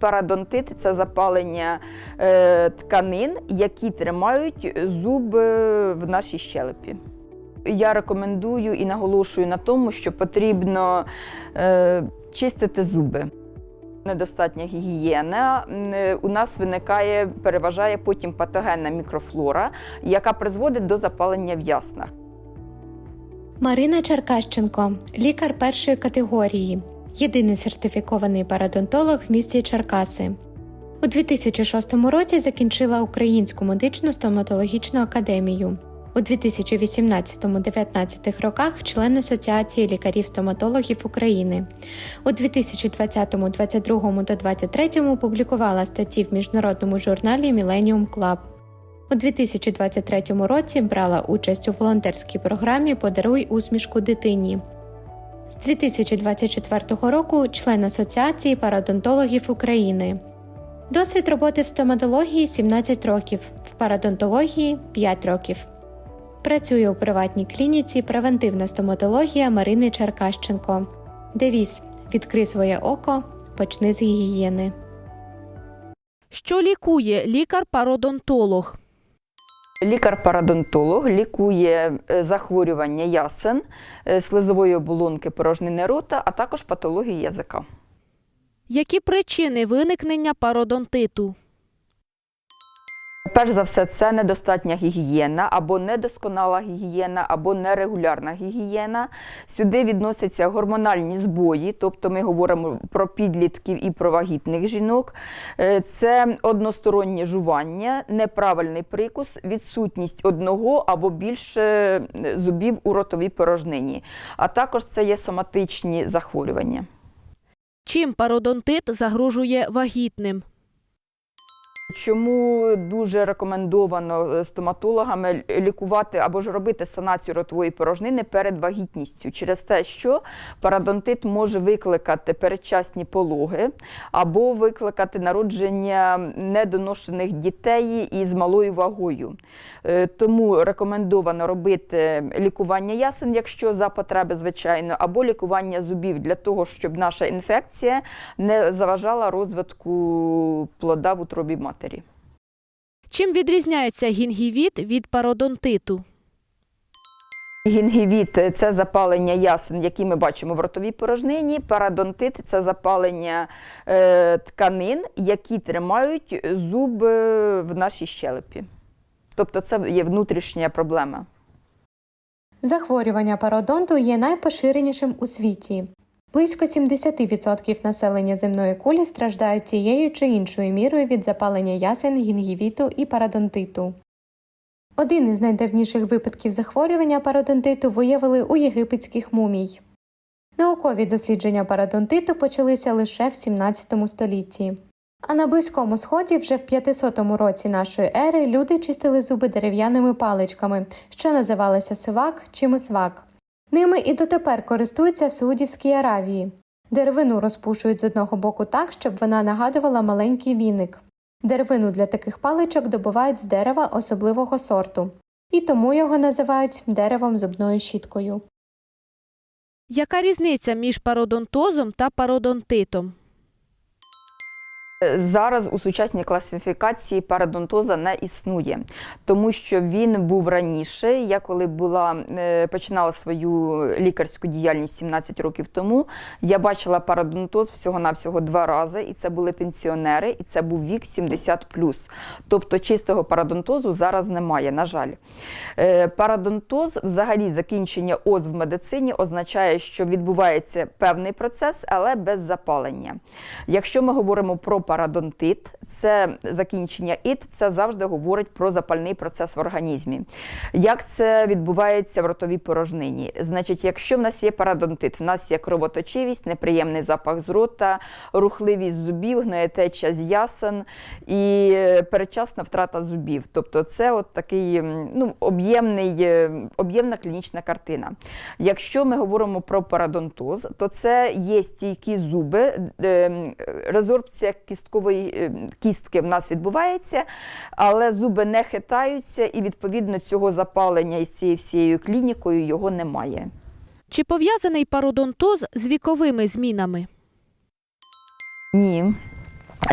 Парадонтит це запалення е, тканин, які тримають зуб в нашій щелепі. Я рекомендую і наголошую на тому, що потрібно е, чистити зуби. Недостатня гігієна е, у нас виникає, переважає потім патогенна мікрофлора, яка призводить до запалення в яснах. Марина Черкащенко, лікар першої категорії, єдиний сертифікований парадонтолог в місті Черкаси. У 2006 році закінчила Українську медичну стоматологічну академію. У 2018-19 роках член Асоціації лікарів-стоматологів України. У 2020, 2022 та 2023 публікувала статті в міжнародному журналі Millennium Club. У 2023 році брала участь у волонтерській програмі Подаруй усмішку дитині. З 2024 року член Асоціації парадонтологів України. Досвід роботи в стоматології 17 років, в парадонтології 5 років. Працює у приватній клініці превентивна стоматологія Марини Черкащенко. Девіз Відкрий своє око, почни з гігієни. Що лікує лікар-пародонтолог? Лікар-парадонтолог лікує е, захворювання ясен, е, слизової оболонки порожнини рота, а також патології язика. Які причини виникнення пародонтиту? Перш за все, це недостатня гігієна або недосконала гігієна, або нерегулярна гігієна. Сюди відносяться гормональні збої, тобто ми говоримо про підлітків і про вагітних жінок. Е, Це одностороннє жування, неправильний прикус, відсутність одного або більше е, зубів у ротовій порожнині. А також це є соматичні захворювання. Чим пародонтит загрожує вагітним? Чому дуже рекомендовано е, стоматологами лікувати або ж робити санацію ротової порожнини перед вагітністю через те, що парадонтит може викликати передчасні пологи або викликати народження недоношених дітей із малою вагою. Е, Тому рекомендовано робити лікування ясен, якщо за потреби, звичайно, або лікування зубів для того, щоб наша інфекція не заважала розвитку плода в утробі матері. Чим відрізняється гінгівіт від пародонтиту? Гінгівіт – це запалення ясен, які ми бачимо в ротовій порожнині. Парадонтит – це запалення е, тканин, які тримають зуб в нашій щелепі. Тобто це є внутрішня проблема. Захворювання пародонту є найпоширенішим у світі. Близько 70% населення земної кулі страждають тією чи іншою мірою від запалення ясен, гінгівіту і пародонтиту. Один із найдавніших випадків захворювання пародонтиту виявили у єгипетських мумій. Наукові дослідження пародонтиту почалися лише в 17 столітті. А на Близькому Сході вже в 500 році нашої ери люди чистили зуби дерев'яними паличками, що називалися сивак чи мисвак. Ними і дотепер користуються в Саудівській Аравії. Деревину розпушують з одного боку так, щоб вона нагадувала маленький віник. Деревину для таких паличок добувають з дерева особливого сорту, і тому його називають деревом зубною щіткою. Яка різниця між пародонтозом та пародонтитом? Зараз у сучасній класифікації парадонтоза не існує, тому що він був раніше. Я коли була е, починала свою лікарську діяльність 17 років тому, я бачила парадонтоз всього-навсього два рази, і це були пенсіонери, і це був вік 70+. Тобто чистого парадонтозу зараз немає, на жаль. Е, Парадонтоз, взагалі, закінчення ОЗ в медицині означає, що відбувається певний процес, але без запалення. Якщо ми говоримо про парадонтит, це закінчення ІТ, це завжди говорить про запальний процес в організмі. Як це відбувається в ротовій порожнині? Значить, якщо в нас є парадонтит, в нас є кровоточивість, неприємний запах з рота, рухливість зубів, гноєтеча з ясен і е, передчасна втрата зубів. Тобто це от такий ну, об'ємний, е, об'ємна клінічна картина. Якщо ми говоримо про парадонтоз, то це є стійкі зуби, е, резорбція кісткової е, кістки в нас відбувається, але зуби не хитаються, і відповідно цього запалення із цією всією клінікою його немає. Чи пов'язаний пародонтоз з віковими змінами? Ні.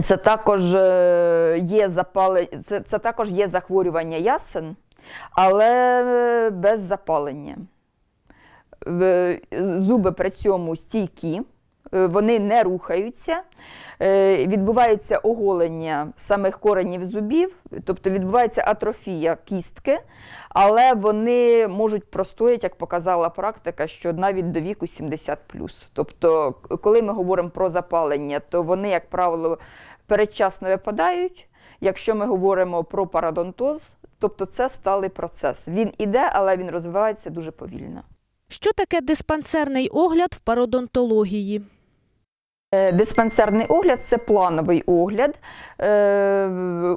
Це також е, є запалення, це, це також є захворювання ясен, але е, без запалення. Зуби при цьому стійкі, вони не рухаються, е, відбувається оголення самих коренів зубів, тобто відбувається атрофія кістки, але вони можуть простояти, як показала практика, що навіть до віку 70 Тобто, коли ми говоримо про запалення, то вони, як правило, передчасно випадають. Якщо ми говоримо про парадонтоз, тобто це сталий процес. Він іде, але він розвивається дуже повільно. Що таке диспансерний огляд в пародонтології? Е, Диспансерний огляд це плановий огляд е,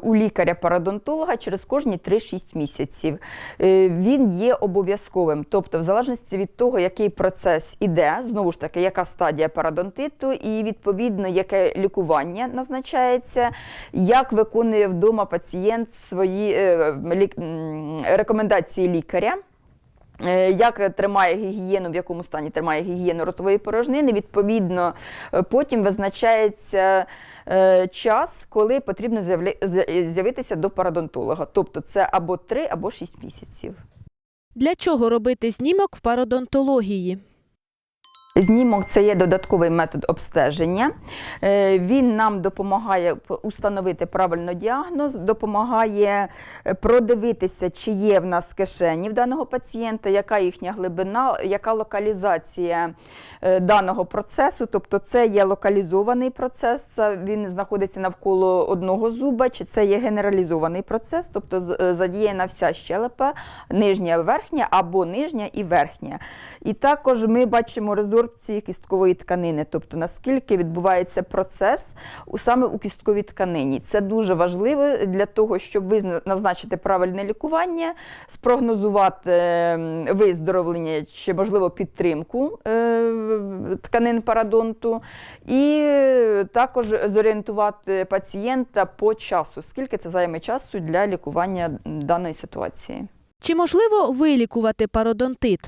у лікаря-парадонтолога через кожні 3-6 місяців. Е, Він є обов'язковим, тобто, в залежності від того, який процес іде, знову ж таки, яка стадія парадонтиту, і відповідно яке лікування назначається, як виконує вдома пацієнт свої рекомендації лікаря. Е, Як тримає гігієну, в якому стані тримає гігієну ротової порожнини, відповідно, е, потім визначається е, час, коли потрібно з'явитися до парадонтолога. Тобто це або 3, або 6 місяців. Для чого робити знімок в пародонтології? Знімок це є додатковий метод обстеження. Е, Він нам допомагає установити правильно діагноз, допомагає е, продивитися, чи є в нас кишені в даного пацієнта, яка їхня глибина, яка локалізація е, даного процесу. Тобто це є локалізований процес, він знаходиться навколо одного зуба, чи це є генералізований процес, тобто задіяна вся щелепа, нижня, верхня або нижня і верхня. І також ми бачимо резорбції кісткової тканини, тобто наскільки відбувається процес саме у кістковій тканині. Це дуже важливо для того, щоб назначити правильне лікування, спрогнозувати ем, виздоровлення чи, можливо, підтримку е, тканин парадонту, і е, також зорієнтувати пацієнта по часу, скільки це займе часу для лікування даної ситуації. Чи можливо вилікувати пародонтит?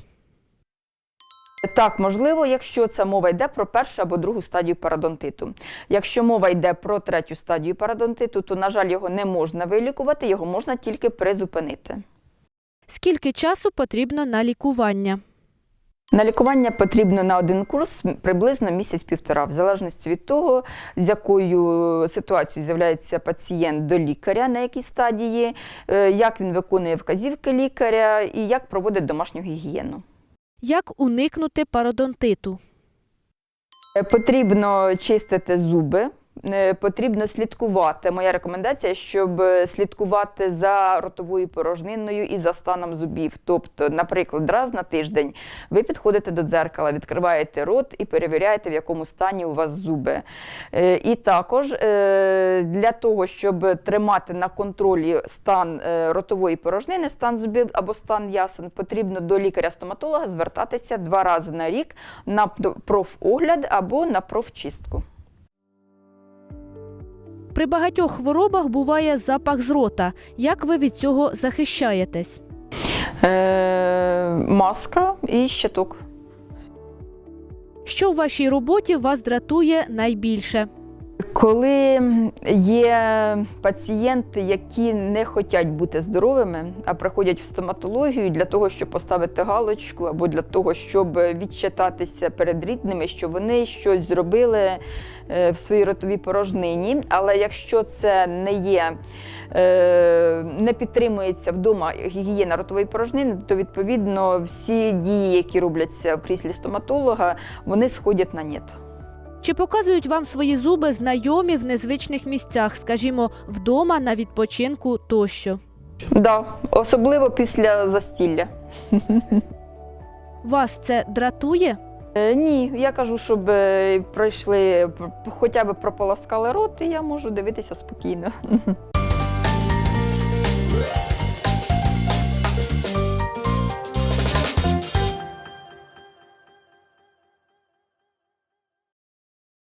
Так, можливо, якщо це мова йде про першу або другу стадію парадонтиту. Якщо мова йде про третю стадію парадонтиту, то, на жаль, його не можна вилікувати, його можна тільки призупинити. Скільки часу потрібно на лікування? На лікування потрібно на один курс приблизно місяць-півтора, в залежності від того, з якою ситуацією з'являється пацієнт до лікаря, на якій стадії, е, як він виконує вказівки лікаря і як проводить домашню гігієну. Як уникнути пародонтиту? Потрібно чистити зуби. Е, Потрібно слідкувати. Моя рекомендація, щоб е, слідкувати за ротовою порожниною і за станом зубів. Тобто, наприклад, раз на тиждень ви підходите до дзеркала, відкриваєте рот і перевіряєте, в якому стані у вас зуби. Е, І також для того, щоб тримати на контролі стан ротової порожнини, стан зубів або стан ясен, потрібно до лікаря-стоматолога звертатися два рази на рік на профогляд або на профчистку. При багатьох хворобах буває запах з рота. Як ви від цього захищаєтесь? Е, маска і щиток. Що в вашій роботі вас дратує найбільше? Коли є пацієнти, які не хочуть бути здоровими, а приходять в стоматологію для того, щоб поставити галочку, або для того, щоб відчитатися перед рідними, що вони щось зробили е, в своїй ротовій порожнині. Але якщо це не є, е, не підтримується вдома гігієна ротової порожнини, то відповідно всі дії, які робляться в кріслі стоматолога, вони сходять на нет. Чи показують вам свої зуби знайомі в незвичних місцях, скажімо, вдома на відпочинку тощо? Да, особливо після застілля. Вас це дратує? Е, Ні, я кажу, щоб е, пройшли, хоча б прополоскали рот, і я можу дивитися спокійно.